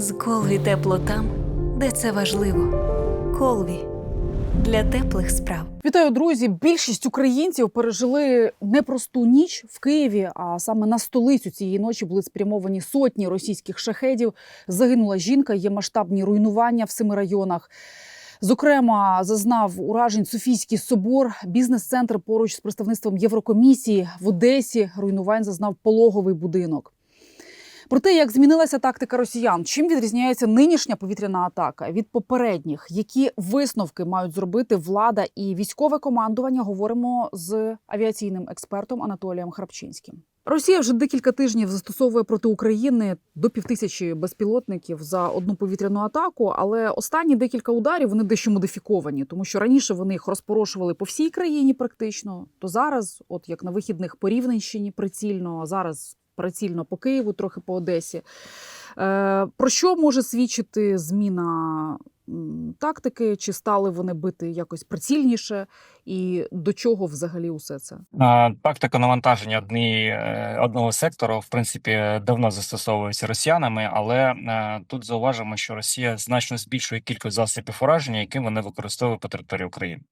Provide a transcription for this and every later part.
З Колві тепло там, де це важливо. Колві для теплих справ. Вітаю, друзі! Більшість українців пережили непросту ніч в Києві. А саме на столицю цієї ночі були спрямовані сотні російських шахедів. Загинула жінка, є масштабні руйнування в семи районах. Зокрема, зазнав уражень Софійський собор, бізнес-центр поруч з представництвом Єврокомісії в Одесі. Руйнувань зазнав пологовий будинок. Про те, як змінилася тактика росіян, чим відрізняється нинішня повітряна атака від попередніх, які висновки мають зробити влада і військове командування, говоримо з авіаційним експертом Анатолієм Храпчинським. Росія вже декілька тижнів застосовує проти України до півтисячі безпілотників за одну повітряну атаку. Але останні декілька ударів вони дещо модифіковані, тому що раніше вони їх розпорошували по всій країні, практично. То зараз, от як на вихідних по Рівненщині, прицільно а зараз прицільно по Києву, трохи по Одесі. Е, Про що може свідчити зміна тактики? Чи стали вони бити якось прицільніше? І до чого взагалі усе це? Тактика навантаження одні, е, одного сектору, в принципі, давно застосовується росіянами, але е, тут зауважимо, що Росія значно збільшує кількість засобів ураження, які вони використовують по території України.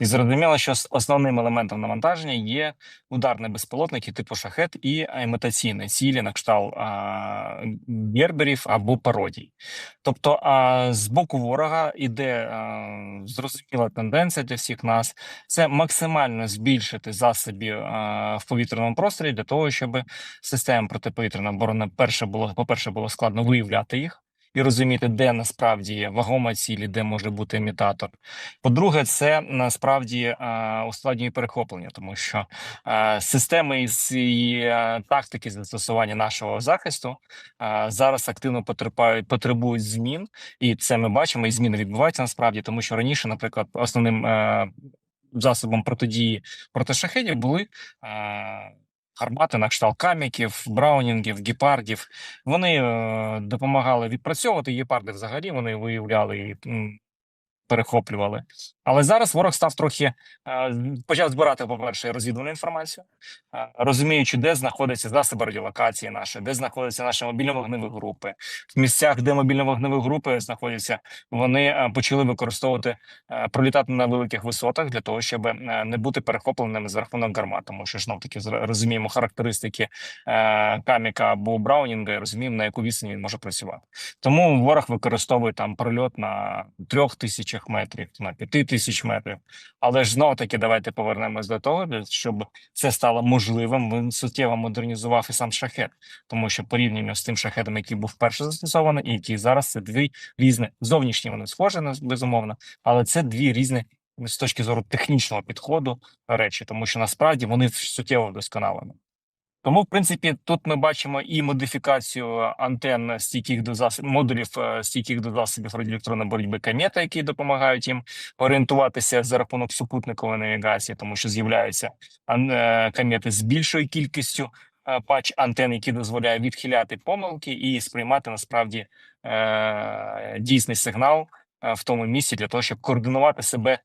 І зрозуміло, що основним елементом навантаження є ударні безпілотники типу шахет і імітаційні цілі на кшталт герберів або пародій. Тобто, з боку ворога іде зрозуміла тенденція для всіх нас це максимально збільшити засобів в повітряному просторі для того, щоб система протиповітряної оборони перше було по-перше, було складно виявляти їх. І розуміти, де насправді вагома цілі, де може бути імітатор. По-друге, це насправді ускладнює перехоплення, тому що а, системи і с- тактики застосування нашого захисту зараз активно потерпають, потребують змін, і це ми бачимо. І зміни відбуваються насправді, тому що раніше, наприклад, основним е, засобом протидії проти шахедів були е, гармати на кшталт каміків, браунінгів, гепардів. Вони е, допомагали відпрацьовувати гепарди взагалі. Вони виявляли і перехоплювали. Але зараз ворог став трохи е, почав збирати, по-перше, розвідувальну інформацію, е, розуміючи, де знаходяться засоби радіолокації наші, де знаходяться наші мобільно-вогневі групи. В місцях, де мобільно-вогневі групи знаходяться, вони е, почали використовувати пролітати на великих висотах для того, щоб не бути перехопленими за рахунок гармат. Тому що знов таки розуміємо характеристики каміка або браунінга, і розуміємо на яку відстань він може працювати. Тому ворог використовує там прольот на трьох тисячах метрів, на п'яти тисяч метрів. Але ж знову таки давайте повернемось до того, щоб це стало можливим. Він суттєво модернізував і сам шахет, тому що порівняно з тим шахетом, який був вперше застосований, і який зараз це дві різні зовнішні вони схожі безумовно, але це дві різні з точки зору технічного підходу речі, тому що насправді вони суттєво вдосконалені. Тому, в принципі, тут ми бачимо і модифікацію антенн стійких до засобів модулів е, стійких до засобів радіоелектронної боротьби комета, які допомагають їм орієнтуватися за рахунок супутникової навігації, тому що з'являються е, комети з більшою кількістю е, пач антенн, які дозволяють відхиляти помилки і сприймати насправді дійсний сигнал в тому місці для того, щоб координувати себе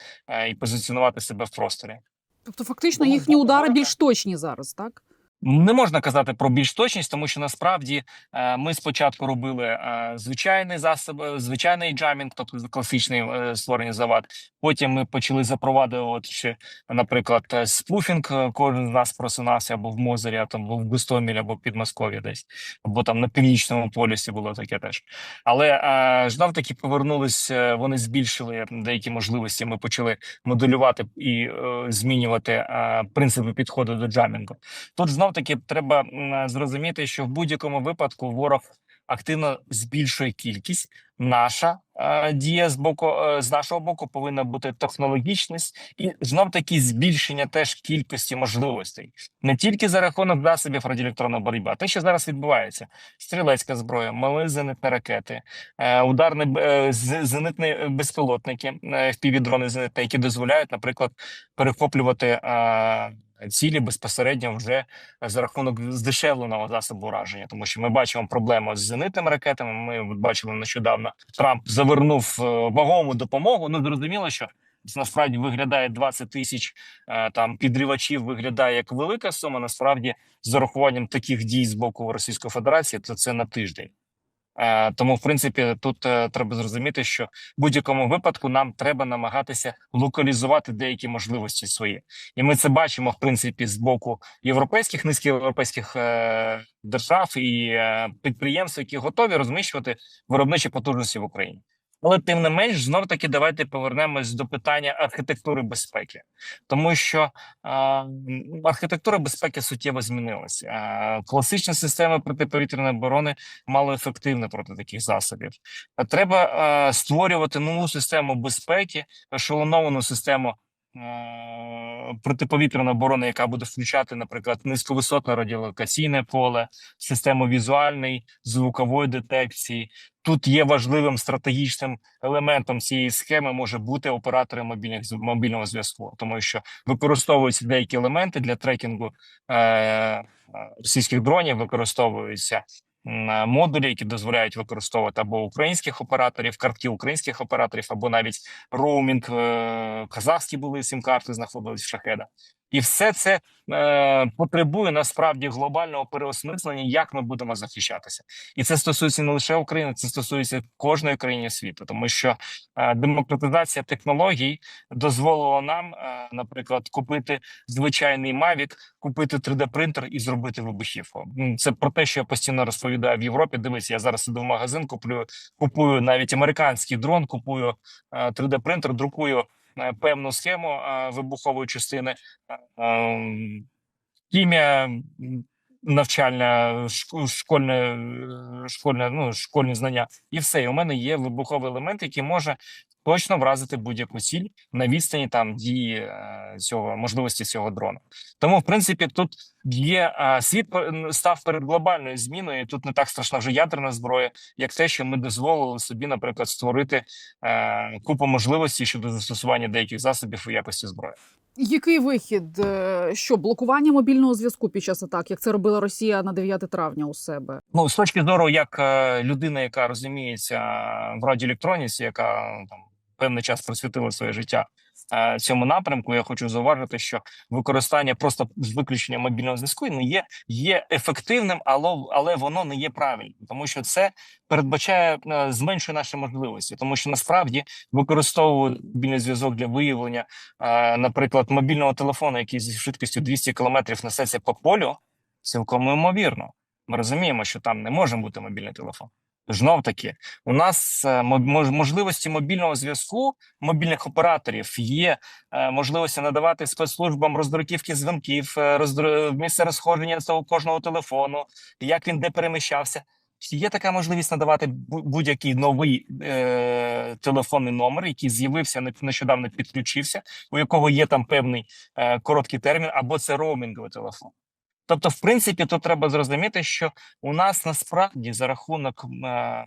і позиціонувати себе в просторі. Тобто, фактично, Ну, їхні удари більш точні зараз, так? Не можна казати про більш точність, тому що насправді е, ми спочатку робили е, звичайний засіб, е, звичайний джамінг, тобто класичний створення завад. Потім ми почали запроваджувати ще, наприклад, спуфінг. Кожен з нас просунався або в Мозері, або в Гостомелі, або в Підмосков'ї десь, або там на північному полюсі було таке теж. Але знов таки повернулись. Вони збільшили деякі можливості. Ми почали моделювати і змінювати принципи підходу до джамінгу. Тут знов таки треба зрозуміти, що в будь-якому випадку ворог активно збільшує кількість. Наша е, дія з боку е, з нашого боку повинна бути технологічність і знов таки збільшення теж кількості можливостей не тільки за рахунок засобів радіоелектронної боротьби, а те, що зараз відбувається: стрілецька зброя, мали зенитні ракети, е, ударні е, зенитні безпілотники, е, впівдрони зенитні, які дозволяють, наприклад, перехоплювати. е, Цілі безпосередньо вже за рахунок здешевленого засобу ураження, тому що ми бачимо проблему з зенитними ракетами. Ми бачили нещодавно, Трамп завернув е, вагому допомогу. Ну зрозуміло, що це насправді виглядає 20 тисяч е, там підривачів. Виглядає як велика сума. Насправді, з урахуванням таких дій з боку Російської Федерації, то це на тиждень. Е, Тому, в принципі, тут е, треба зрозуміти, що в будь-якому випадку нам треба намагатися локалізувати деякі можливості свої, і ми це бачимо в принципі з боку європейських низькоєвропейських е, держав і підприємств, які готові розміщувати виробничі потужності в Україні. Але тим не менш, знов таки давайте повернемось до питання архітектури безпеки, тому що е, архітектура безпеки суттєво змінилася. Е, класична система протиповітряної оборони мало ефективна проти таких засобів. Треба е, створювати нову систему безпеки, ешелоновану систему. Е, Протиповітряної оборони, яка буде включати, наприклад, низьковисотне радіолокаційне поле, систему візуальної звукової детекції. Тут є важливим стратегічним елементом цієї схеми може бути оператори мобільних мобільного зв'язку, тому що використовуються деякі елементи для трекінгу е, е, російських дронів, використовуються модулі, які дозволяють використовувати або українських операторів, картки українських операторів, або навіть роумінг е, казахські були сім-карти, знаходились в шахеда. І все це е, потребує насправді глобального переосмислення, як ми будемо захищатися. І це стосується не лише України, це стосується кожної країни світу, тому що е, демократизація технологій дозволила нам, е, наприклад, купити звичайний Mavic, купити 3D-принтер і зробити вибухівку. Це про те, що я постійно розповідаю в Європі. Дивись, я зараз іду в магазин, куплю купую навіть американський дрон, купую е, 3D-принтер, друкую певну схему е, вибухової частини. е, ем, Хімія, навчальна, школьне, е, школьне, ну, школьні знання, і все. І у мене є вибуховий елемент, який може точно вразити будь-яку ціль на відстані там дії е, цього можливості цього дрона. Тому, в принципі, тут є е, світ став перед глобальною зміною. і Тут не так страшна вже ядерна зброя, як те, що ми дозволили собі, наприклад, створити е, купу можливостей щодо застосування деяких засобів у якості зброї. Який вихід? Що блокування мобільного зв'язку під час атак, як це робила Росія на 9 травня у себе? Ну, з точки зору, як людина, яка розуміється в радіоелектроніці, яка там певний час присвятила своє життя е, цьому напрямку, я хочу зауважити, що використання просто з виключенням мобільного зв'язку не є, є ефективним, але, але воно не є правильним, тому що це передбачає е, зменшує наші можливості, тому що насправді використовувати мобільний зв'язок для виявлення, е, наприклад, мобільного телефону, який зі швидкістю 200 км несеться по полю, цілком ймовірно. Ми розуміємо, що там не може бути мобільний телефон. Знов таки, у нас е, можливості мобільного зв'язку мобільних операторів є е, можливості надавати спецслужбам роздруківки дзвінків, е, роздр... місце розходження того кожного телефону, як він де переміщався. Є така можливість надавати будь-який новий е, телефонний номер, який з'явився не- нещодавно підключився, у якого є там певний е, короткий термін, або це роумінговий телефон. Тобто, в принципі, тут треба зрозуміти, що у нас насправді за рахунок е,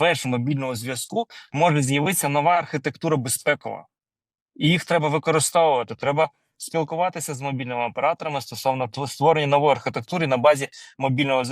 веж мобільного зв'язку може з'явитися нова архітектура безпекова, і їх треба використовувати. Треба спілкуватися з мобільними операторами стосовно тво- створення нової архітектури на базі мобільного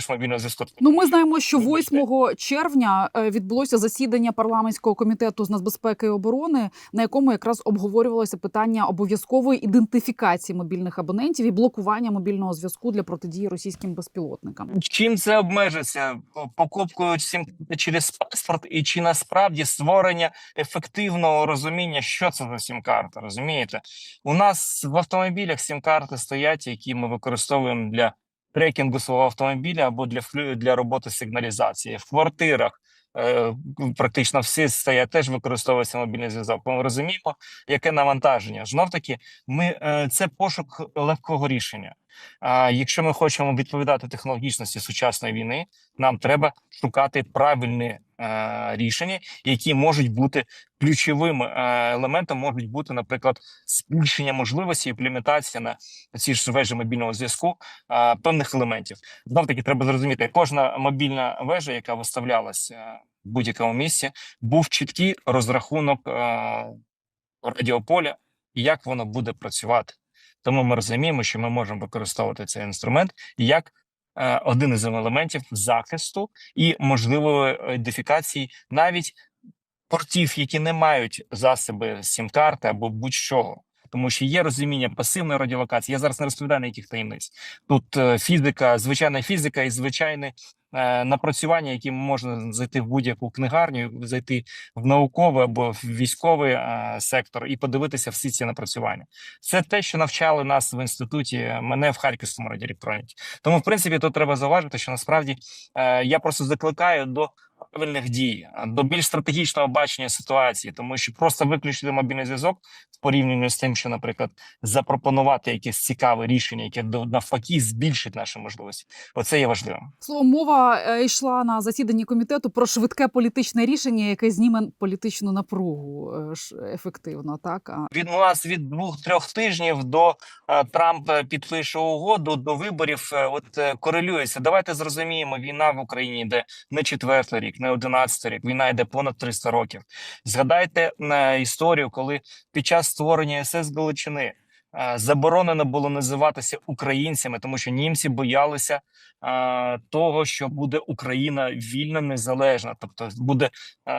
з- е, мобільного зв'язку. Ну, ми знаємо, що Вибачте. 8 червня е, відбулося засідання парламентського комітету з нацбезпеки і оборони, на якому якраз обговорювалося питання обов'язкової ідентифікації мобільних абонентів і блокування мобільного зв'язку для протидії російським безпілотникам. Чим це обмежиться? Покупкою сім через паспорт, і чи насправді створення ефективного розуміння, що це за сім-карта? Розумієте? У нас в автомобілях сім-карти стоять, які ми використовуємо для трекінгу свого автомобіля або для для роботи сигналізації в квартирах. е, Практично всі стоять, теж використовується мобільний зв'язок. Ми розуміємо, яке навантаження. Знов таки, ми е, це пошук легкого рішення. А якщо ми хочемо відповідати технологічності сучасної війни, нам треба шукати правильні е, рішення, які можуть бути ключовим е, елементом, можуть бути, наприклад, збільшення можливості імплементація на ці ж вежі мобільного зв'язку е, певних елементів. Знов таки треба зрозуміти, кожна мобільна вежа, яка виставлялася е, в будь-якому місці, був чіткий розрахунок е, радіополя як воно буде працювати. Тому ми розуміємо, що ми можемо використовувати цей інструмент як е, один із елементів захисту і можливої ідентифікації навіть портів, які не мають засоби сім-карти або будь-чого. Тому що є розуміння пасивної радіолокації. Я зараз не розповідаю ніяких таємниць. Тут е, фізика, звичайна фізика і звичайний е, напрацювання, які можна зайти в будь-яку книгарню, зайти в науковий або в військовий е, сектор і подивитися всі ці напрацювання. Це те, що навчали нас в інституті, мене в Харківському радіоелектроніці. Тому, в принципі, тут треба зауважити, що насправді е, я просто закликаю до правильних дій, до більш стратегічного бачення ситуації, тому що просто виключити мобільний зв'язок в порівнянні з тим, що, наприклад, запропонувати якесь цікаве рішення, яке навпаки збільшить наші можливості. Оце є важливим. Словом, мова е, йшла на засіданні комітету про швидке політичне рішення, яке зніме політичну напругу е, ефективно. Так Від у нас від двох-трьох тижнів до е, Трамп підпише угоду до виборів. От корелюється. Давайте зрозуміємо, війна в Україні йде не четвертий рік, не одинадцятий рік. Війна йде понад 300 років. Згадайте на історію, коли під час створення СС Галичини е, заборонено було називатися українцями, тому що німці боялися того, що буде Україна вільна, незалежна, тобто буде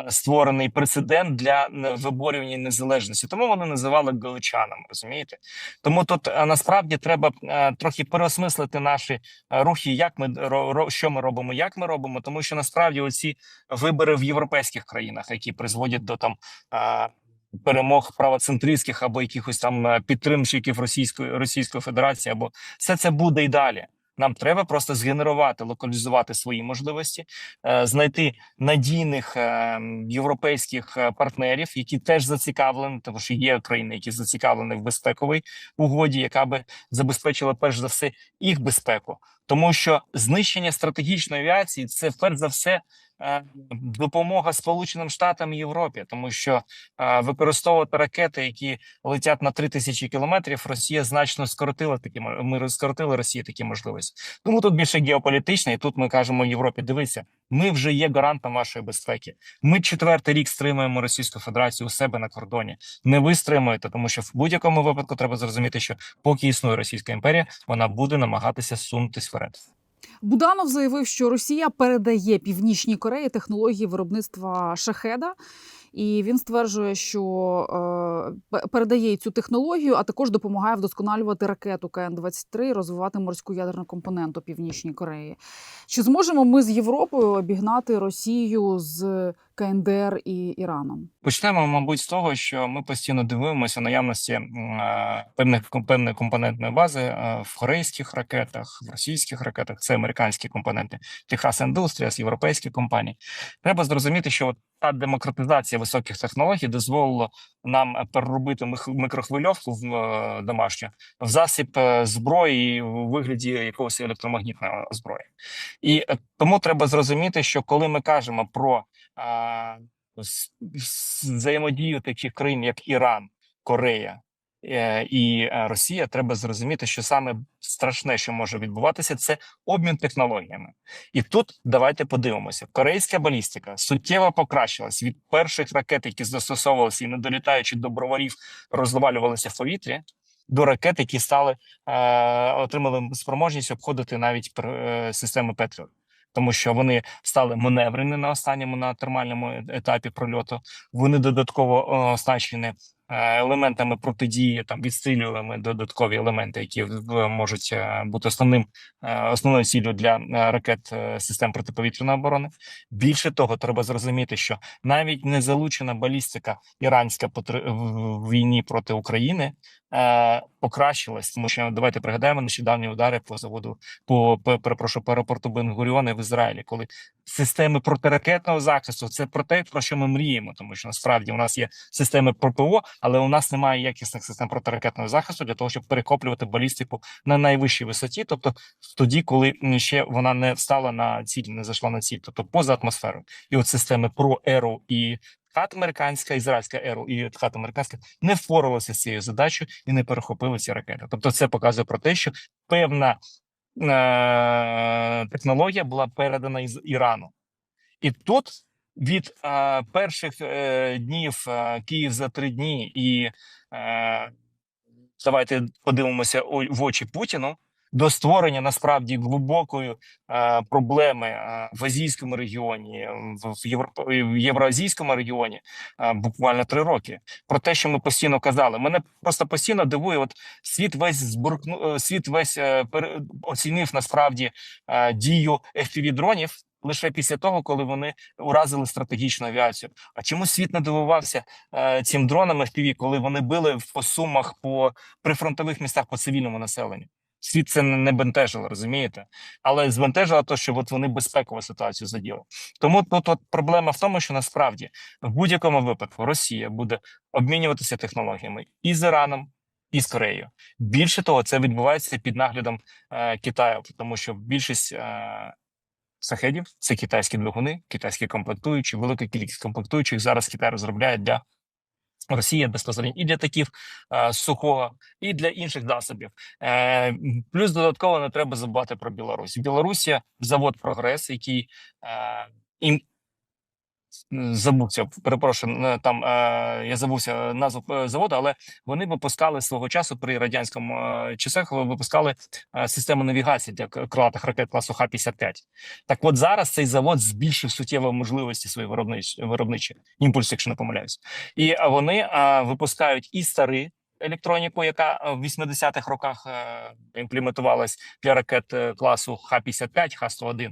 створений прецедент для виборювання незалежності. Тому вони називали галичанами. Розумієте? Тому тут насправді треба трохи переосмислити наші рухи, як ми ро- що ми робимо, як ми робимо, тому що насправді оці вибори в європейських країнах, які призводять до там. Перемог правоцентристських або якихось там е, підтримщиків Російської Російської Федерації, або все це буде і далі. Нам треба просто згенерувати, локалізувати свої можливості, е, знайти надійних е, європейських партнерів, які теж зацікавлені, тому що є країни, які зацікавлені в безпековій угоді, яка би забезпечила перш за все їх безпеку, тому що знищення стратегічної авіації це перш за все. е, Допомога Сполученим Штатам і Європі, тому що е, використовувати ракети, які летять на 3000 кілометрів, Росія значно скоротила такі ми скоротили Росії такі можливості. Тому тут більше геополітичне, і тут ми кажемо Європі: дивися, ми вже є гарантом вашої безпеки. Ми четвертий рік стримуємо Російську Федерацію у себе на кордоні. Не ви стримуєте, тому що в будь-якому випадку треба зрозуміти, що поки існує Російська імперія, вона буде намагатися сунутись вперед. Буданов заявив, що Росія передає Північній Кореї технології виробництва шахеда. І він стверджує, що е, передає цю технологію, а також допомагає вдосконалювати ракету КН-23 і розвивати морську ядерну компоненту Північній Кореї. Чи зможемо ми з Європою обігнати Росію з КНДР і Іраном? Почнемо, мабуть, з того, що ми постійно дивимося наявності е, певних певної компонентної бази е, в корейських ракетах, в російських ракетах. Це американські компоненти, Техас Індустріас, європейські компанії. Треба зрозуміти, що от та демократизація високих технологій дозволила нам е, переробити мікрохвильовку в е, домашню в засіб е, зброї в вигляді якогось електромагнітного зброї. І тому треба зрозуміти, що коли ми кажемо про а, взаємодію таких країн, як Іран, Корея і е, Росія, треба зрозуміти, що саме страшне, що може відбуватися, це обмін технологіями. І тут давайте подивимося: корейська балістика суттєво покращилась від перших ракет, які застосовувалися і не долітаючи до броварів, розвалювалися в повітрі. До ракет, які стали е, отримали спроможність обходити навіть е, системи Петріот тому що вони стали маневрені на останньому на термальному е- етапі прольоту. Вони додатково оснащені е, елементами протидії, там відстрілюємо додаткові елементи, які можуть е, бути основним е, основною ціллю для е, ракет е, систем протиповітряної оборони. Більше того, треба зрозуміти, що навіть не залучена балістика іранська в війні проти України е, покращилась, тому що давайте пригадаємо нещодавні удари по заводу по пе- перепрошую по аеропорту Бен-Гуріона в Ізраїлі, коли системи протиракетного захисту це про те, про що ми мріємо, тому що насправді у нас є системи ППО, але у нас немає якісних систем протиракетного захисту для того, щоб перехоплювати балістику на найвищій висоті, тобто тоді, коли ще вона не встала на ціль, не зайшла на ціль, тобто поза атмосферою. І от системи про еру і хат американська, ізраїльська еру і хат американська не впоралися з цією задачею і не перехопили ці ракети. Тобто, це показує про те, що певна технологія була передана із Ірану. І тут від е, перших е, днів е, Київ за три дні, і е, давайте подивимося в очі Путіну. До створення насправді глибокої е, проблеми е, в азійському регіоні, в, в, Європо, в євроазійському регіоні е, буквально три роки. Про те, що ми постійно казали, мене просто постійно дивує. От світ весь збуркну, е, світ весь е, пере- оцінив насправді е, дію fpv дронів лише після того, коли вони уразили стратегічну авіацію. А чому світ не дивувався е, цим дронам FPV, коли вони били по сумах по прифронтових містах по цивільному населенню? Світ це не бентежило, розумієте? Але збентежило те, що от вони безпекову ситуацію заділи. Тому тут от проблема в тому, що насправді в будь-якому випадку Росія буде обмінюватися технологіями і з Іраном, і з Кореєю. Більше того, це відбувається під наглядом е, Китаю, тому що більшість е, сахедів це китайські двигуни, китайські комплектуючі, велика кількість комплектуючих зараз Китай розробляє для Росії безпосередньо і для таких е, сухого, і для інших засобів. Е, плюс додатково не треба забувати про Білорусь. Білорусія завод прогрес, який е, забувся, перепрошую, е, там е, я забувся назву е, заводу, але вони випускали свого часу при радянському часах випускали систему навігації для крилатих ракет класу Х-55. Так от зараз цей завод збільшив суттєво можливості свої виробничі, виробничі імпульс, якщо не помиляюсь. І вони випускають і старі електроніку, яка в 80-х роках е, імплементувалась для ракет е, класу Х-55, Х-101.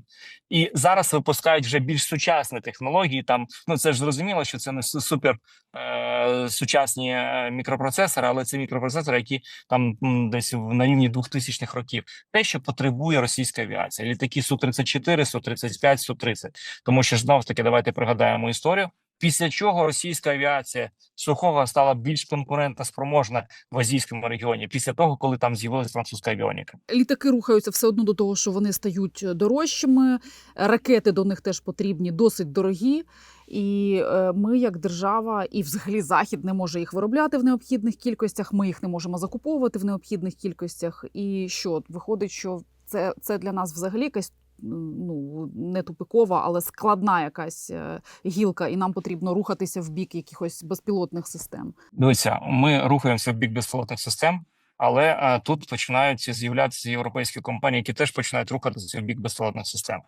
І зараз випускають вже більш сучасні технології. Там ну це ж зрозуміло, що це не су- супер е, сучасні е, мікропроцесори, але це мікропроцесори, які там десь на рівні 2000-х років. Те, що потребує російська авіація, літаки Су-34, Су-35, Су-30. Тому що знов таки давайте пригадаємо історію. Після чого російська авіація сухого стала більш конкурентно спроможна в азійському регіоні, після того, коли там з'явилася французька авіоніка. Літаки рухаються все одно до того, що вони стають дорожчими. Ракети до них теж потрібні, досить дорогі. І е, ми, як держава, і взагалі захід не може їх виробляти в необхідних кількостях. Ми їх не можемо закуповувати в необхідних кількостях. І що виходить, що це, це для нас взагалі якась ну не тупикова, але складна якась е, гілка, і нам потрібно рухатися в бік якихось безпілотних систем. Дивіться, ми рухаємося в бік безпілотних систем, але а, тут починають з'являтися європейські компанії, які теж починають рухатися в бік безпілотних систем.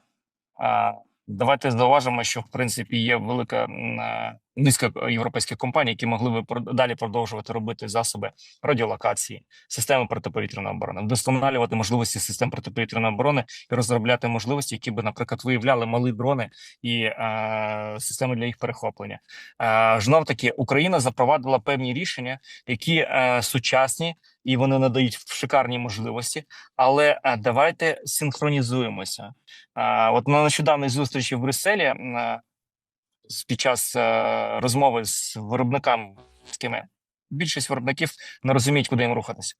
А, давайте зауважимо, що в принципі є велика а, низка європейських компаній, які могли би далі продовжувати робити засоби радіолокації, системи протиповітряної оборони, вдосконалювати можливості систем протиповітряної оборони і розробляти можливості, які би, наприклад, виявляли малі дрони і е, системи для їх перехоплення. Е, знов таки Україна запровадила певні рішення, які е, сучасні і вони надають шикарні можливості. Але е, давайте синхронізуємося. Е, от на нещодавній зустрічі в Брюсселі е, під час е, розмови з виробниками більшість виробників не розуміють, куди їм рухатися.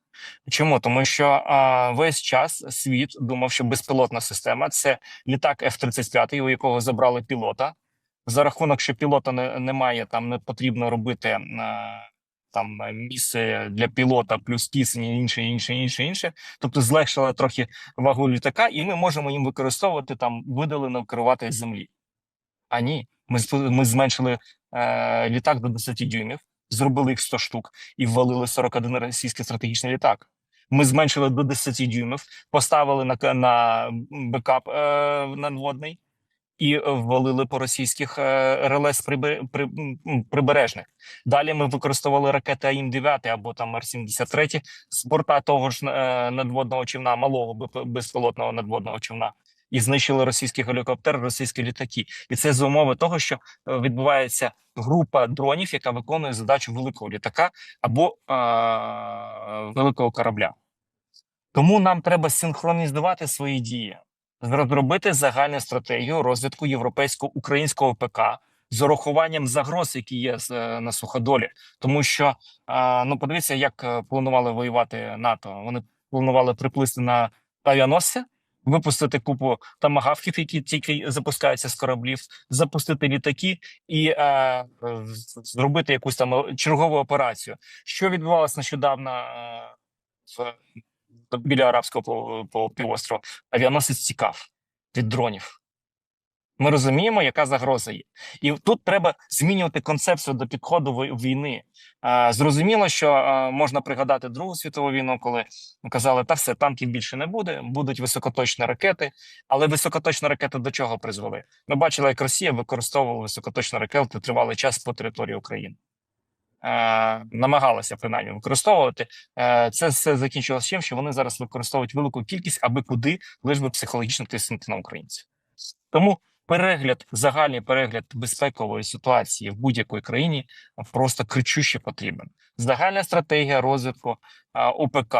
Чому? Тому що е, весь час світ думав, що безпілотна система це літак F-35, у якого забрали пілота. За рахунок, що пілота не, немає, там не потрібно робити е, там е, місце для пілота, плюс кисень, інше, інше, інше, інше. Тобто злегшила трохи вагу літака, і ми можемо їм використовувати там видалено керувати землі. А ні, ми, ми зменшили е, літак до 10 дюймів, зробили їх 100 штук і ввалили 41 російський стратегічний літак. Ми зменшили до 10 дюймів, поставили на, на бекап е, надводний і ввалили по російських е, прибе- при, м, прибережних. Далі ми використовували ракети АІМ-9 або там Р-73 з борта того ж е, надводного човна, малого бе- безпілотного надводного човна. І знищили російський гелікоптер, російські літаки, і це за умови того, що е, відбувається група дронів, яка виконує задачу великого літака або е, великого корабля. Тому нам треба синхронізувати свої дії, розробити загальну стратегію розвитку європейського українського ПК з урахуванням загроз, які є е, на суходолі. Тому що ну подивіться, як е, планували воювати НАТО. Вони планували приплисти на авіаносці, випустити купу тамагавків, які тільки запускаються з кораблів, запустити літаки і е, зробити якусь там чергову операцію. Що відбувалося нещодавно е, в біля арабського півострова? Авіаносець тікав від дронів. Ми розуміємо, яка загроза є, і тут треба змінювати концепцію до підходу війни. Зрозуміло, що можна пригадати Другу світову війну, коли казали, та все танків більше не буде, будуть високоточні ракети. Але високоточні ракети до чого призвели? Ми бачили, як Росія використовувала високоточні ракети тривалий час по території України. Намагалася принаймні використовувати. Це все закінчилося тим, що вони зараз використовують велику кількість, аби куди лиш би психологічно тиснути на українців. Тому перегляд, загальний перегляд безпекової ситуації в будь-якій країні просто кричуще потрібен. Загальна стратегія розвитку ОПК,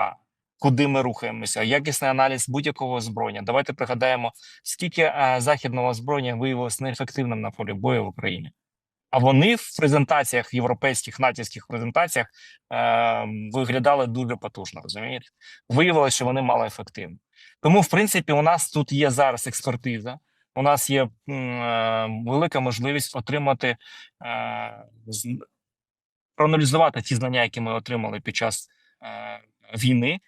куди ми рухаємося, якісний аналіз будь-якого озброєння. Давайте пригадаємо, скільки західного озброєння виявилось неефективним на полі бою в Україні. А вони в презентаціях європейських натівських презентаціях е, виглядали дуже потужно. Розумієте? Виявилося, що вони мало ефективні. Тому, в принципі, у нас тут є зараз експертиза. У нас є е, велика можливість отримати е, проаналізувати ті знання, які ми отримали під час е, війни,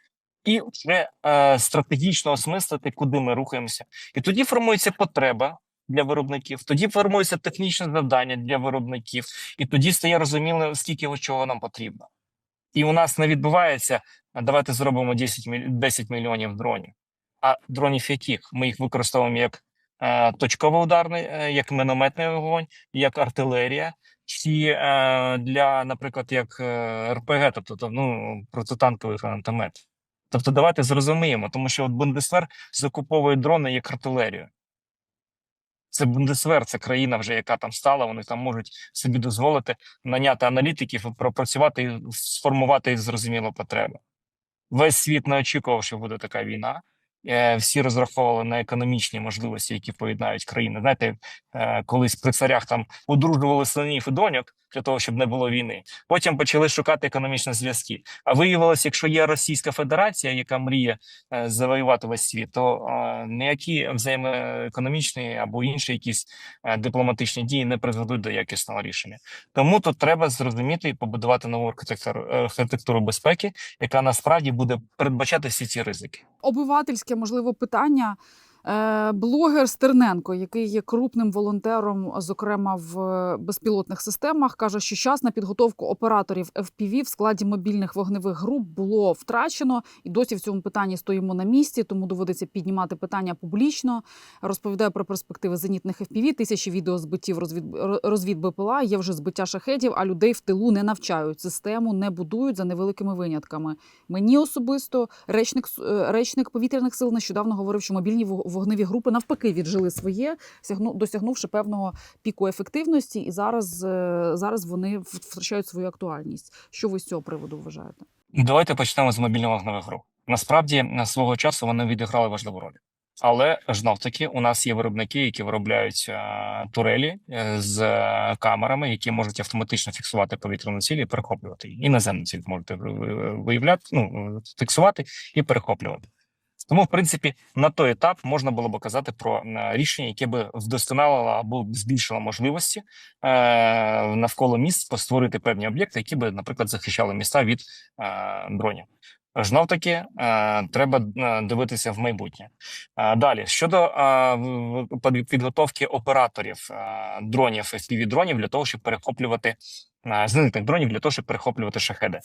і вже е, стратегічно осмислити, куди ми рухаємося. І тоді формується потреба для виробників, тоді формується технічне завдання для виробників, і тоді стає розуміло, скільки чого нам потрібно. І у нас не відбувається. Давайте зробимо 10, 10 мільйонів дронів. А дронів яких? Ми їх використовуємо як е, точковий ударний, е, як мінометний вогонь, як артилерія, чи е, для, наприклад, як РПГ, тобто то, ну, протитанковий гранатомет. Тобто, давайте зрозуміємо, тому що от Бундесвер закуповує дрони як артилерію. Це Бундесвер, це країна вже, яка там стала. Вони там можуть собі дозволити наняти аналітиків, пропрацювати і сформувати зрозуміло потреби. Весь світ не очікував, що буде така війна. Е, Всі розраховували на економічні можливості, які поєднають країни. Знаєте, е, колись при царях там одружували синів і доньок для того, щоб не було війни. Потім почали шукати економічні зв'язки. А виявилось, якщо є Російська Федерація, яка мріє е, завоювати весь світ, то е, ніякі взаємоекономічні або інші якісь е, дипломатичні дії не призведуть до якісного рішення. Тому тут треба зрозуміти і побудувати нову архітектуру, архітектуру безпеки, яка насправді буде передбачати всі ці ризики. Обивательське, можливо, питання. Е, Блогер Стерненко, який є крупним волонтером, зокрема в е, безпілотних системах, каже, що час на підготовку операторів FPV в складі мобільних вогневих груп було втрачено, і досі в цьому питанні стоїмо на місці, тому доводиться піднімати питання публічно. Розповідає про перспективи зенітних FPV, тисячі відео збиттів розвід, розвід БПЛА, є вже збиття шахедів, а людей в тилу не навчають. Систему не будують за невеликими винятками. Мені особисто речник е, речник повітряних сил нещодавно говорив, що мобільні вогневі групи навпаки віджили своє, сягну- досягнувши певного піку ефективності, і зараз, е, зараз вони втрачають свою актуальність. Що ви з цього приводу вважаєте? Давайте почнемо з мобільного вогневих груп. Насправді, на свого часу вони відіграли важливу роль. Але знов таки у нас є виробники, які виробляють е, турелі е, з камерами, які можуть автоматично фіксувати повітряну ціль і перехоплювати її. І наземну ціль можете ви- ви- виявляти, ну фіксувати і перехоплювати. Тому, в принципі, на той етап можна було б казати про рішення, яке би вдосконалило або збільшило можливості е, навколо міст створити певні об'єкти, які би, наприклад, захищали міста від е, дронів. Знов таки е, треба дивитися в майбутнє. Далі щодо підготовки операторів дронів fpv дронів для того, щоб перехоплювати е, дронів для того, щоб перехоплювати шахеди.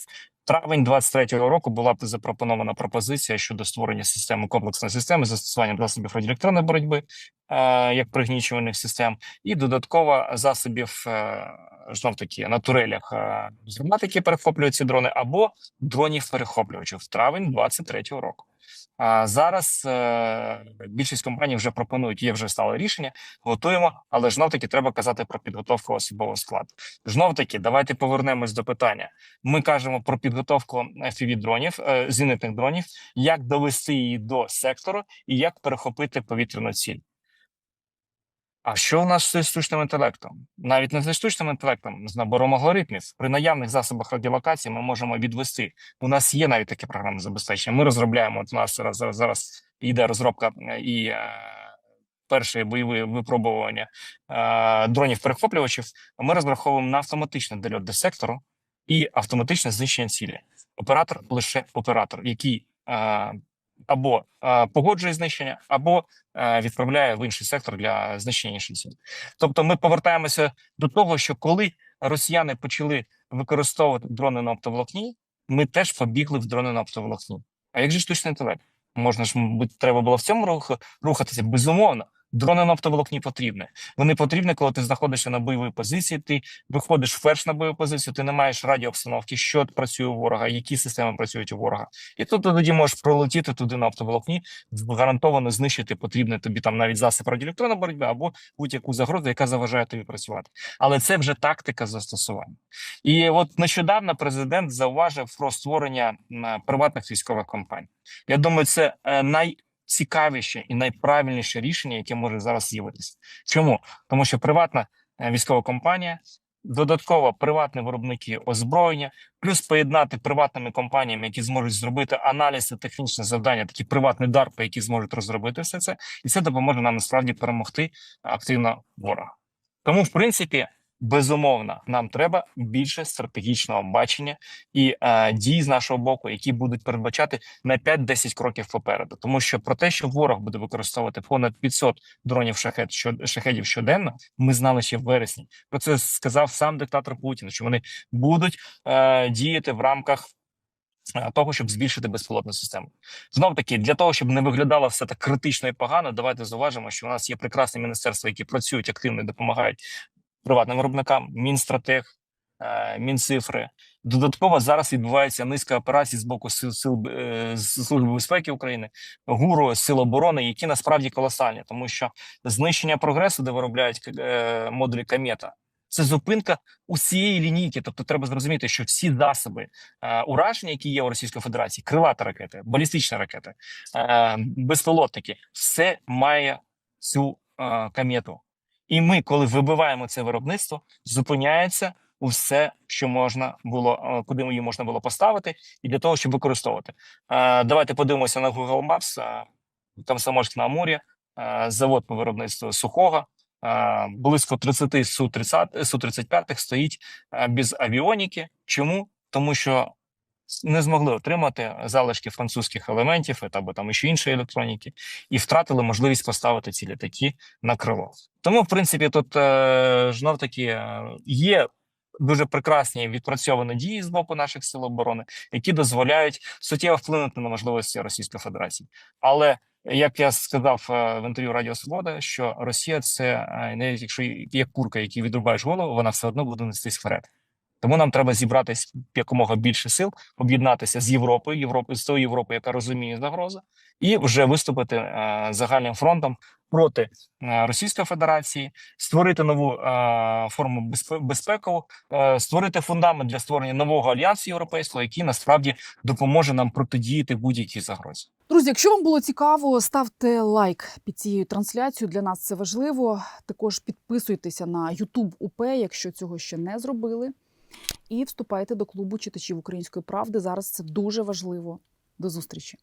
Травень 23-го року була запропонована пропозиція щодо створення системи комплексної системи з застосуванням засобів радіоелектронної боротьби е, як пригнічувальних систем, і додатково засобів е, знов таки на турелях е, з гармат, які перехоплюють ці дрони, або дронів перехоплювачів травень 23-го року. А зараз е, більшість компаній вже пропонують, є вже стало рішення, готуємо, але знов таки треба казати про підготовку особового складу. Знов таки, давайте повернемось до питання. Ми кажемо про підготовку fpv дронів, е, зенитних дронів, як довести її до сектору і як перехопити повітряну ціль. А що у нас з штучним інтелектом? Навіть не з штучним інтелектом, з набором алгоритмів. При наявних засобах радіолокації ми можемо відвести. У нас є навіть таке програмне забезпечення. Ми розробляємо. От у нас зараз зараз, зараз йде розробка е, і е, перші бойові випробування е, дронів перехоплювачів. Ми розраховуємо на автоматичний дольот до сектору і автоматичне знищення цілі. Оператор лише оператор, який е, або е, погоджує знищення, або е, відправляє в інший сектор для знищення інших цілей. Тобто, ми повертаємося до того, що коли росіяни почали використовувати дрони на оптоволокні, ми теж побігли в дрони на оптоволокні. А як же штучний інтелект? Можна ж, мабуть, треба було в цьому руху рухатися безумовно. Дрони на оптоволокні потрібні. Вони потрібні, коли ти знаходишся на бойовій позиції. Ти виходиш вперше на бойову позицію, ти не маєш радіообстановки, що працює у ворога, які системи працюють у ворога. І тут ти тоді можеш пролетіти туди на оптоволокні, гарантовано знищити потрібний тобі там навіть засіб радіоелектронної боротьби або будь-яку загрозу, яка заважає тобі працювати. Але це вже тактика застосування. І от нещодавно президент зауважив про створення приватних військових компаній. Я думаю, це е, найцікавіше і найправильніше рішення, яке може зараз з'явитися. Чому? Тому що приватна е, військова компанія. Додатково приватні виробники озброєння, плюс поєднати приватними компаніями, які зможуть зробити аналіз і технічне завдання, такі приватні дарпи, які зможуть розробити все це, і це допоможе нам насправді перемогти активно ворога. Тому, в принципі, безумовно, нам треба більше стратегічного бачення і е, дій з нашого боку, які будуть передбачати на 5-10 кроків попереду. Тому що про те, що ворог буде використовувати понад 500 дронів шахет шахедів щоденно, ми знали ще в вересні. Про це сказав сам диктатор Путін, що вони будуть е, діяти в рамках. е, Того, щоб збільшити безпілотну систему, знов таки для того, щоб не виглядало все так критично і погано, давайте зауважимо, що у нас є прекрасне міністерство, які працюють активно і допомагають приватним виробникам, Мінстратег, е, Мінцифри. Додатково зараз відбувається низка операцій з боку сил сил е, служби безпеки України, ГУРу, сил оборони, які насправді колосальні, тому що знищення прогресу, де виробляють е, модулі Камета. Це зупинка усієї лінійки. Тобто, треба зрозуміти, що всі засоби ураження, які є у Російської Федерації, крилата ракети, балістичні ракети, безпілотники, все має цю е, комету. І ми, коли вибиваємо це виробництво, зупиняється усе, що можна було, е, куди її можна було поставити, і для того, щоб використовувати. Е, Давайте подивимося на Google Maps, е, Комсомольськ на Амурі, завод по виробництву сухого. Близько 30 су 30 су 35 стоїть без авіоніки. Чому? Тому що не змогли отримати залишки французьких елементів або там ще іншої електроніки, і втратили можливість поставити ці літаки на крило. Тому, в принципі, тут е, знов таки е, є дуже прекрасні відпрацьовані дії з боку наших сил оборони, які дозволяють суттєво вплинути на можливості Російської Федерації. Але як я сказав е, в інтерв'ю Радіо Свобода, що Росія це е, навіть якщо є курка, який відрубаєш голову, вона все одно буде нестись вперед. Тому нам треба зібратись якомога більше сил, об'єднатися з Європою, Європою з тою Європою, яка розуміє загрозу, і вже виступити е, загальним фронтом проти е, Російської Федерації, створити нову е, форму безпе- безпекову, е, створити фундамент для створення нового альянсу європейського, який насправді допоможе нам протидіяти будь-якій загрозі. Друзі, якщо вам було цікаво, ставте лайк під цією трансляцією. Для нас це важливо. Також підписуйтеся на YouTube УП, якщо цього ще не зробили. І вступайте до клубу читачів української правди. Зараз це дуже важливо. До зустрічі.